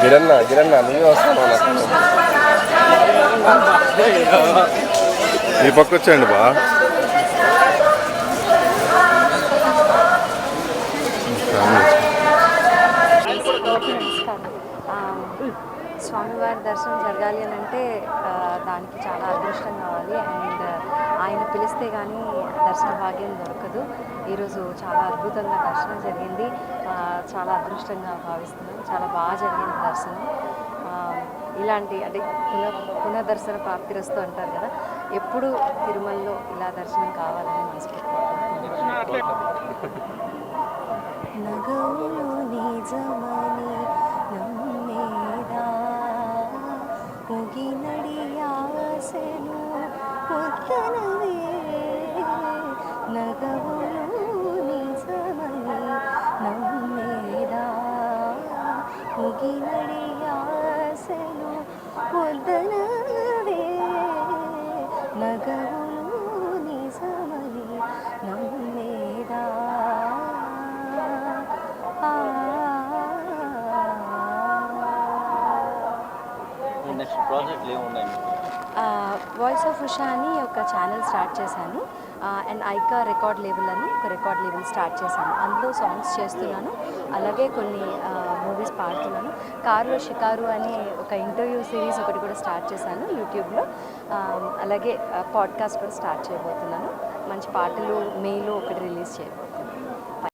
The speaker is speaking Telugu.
గిరన్న గిరన్న నువ్వే వస్తాను ఈ పక్క వచ్చేయండి బా. స్వామివారి దర్శనం జరగాలి అని అంటే దానికి చాలా అదృష్టం కావాలి. అండ్ ఆయన పిలిస్తే కానీ దర్శన భాగ్యం దొరకదు. ఈరోజు చాలా అద్భుతంగా దర్శనం జరిగింది. చాలా అదృష్టంగా భావిస్తున్నాం. చాలా బాగా జరిగింది దర్శనం. ఇలాంటి అంటే పునః పునర్దర్శన ప్రాప్తిరస్తూ అంటారు కదా ఎప్పుడు తిరుమలలో ఇలా దర్శనం కావాలని మనసుకుంటున్నాను నగవు ಇವಳಿಯಾಸನು ಮುದ್ದನವೇ ಮಗವನು ನಿಜಮನಿ ನಮ್ಮೇದ next project leave voice of Usha అని ఒక ఛానల్ స్టార్ట్ చేశాను. అండ్ ఐకా రికార్డ్ లేబుల్ అని ఒక రికార్డ్ లేబుల్ స్టార్ట్ చేశాను. అందులో సాంగ్స్ చేస్తున్నాను. అలాగే కొన్ని మూవీస్ పాడుతున్నాను. కారు షికారు అని ఒక ఇంటర్వ్యూ సిరీస్ ఒకటి కూడా స్టార్ట్ చేశాను యూట్యూబ్లో అలాగే పాడ్కాస్ట్ కూడా స్టార్ట్ చేయబోతున్నాను. మంచి పాటలు మేలో ఒకటి రిలీజ్ చేయబోతున్నాను.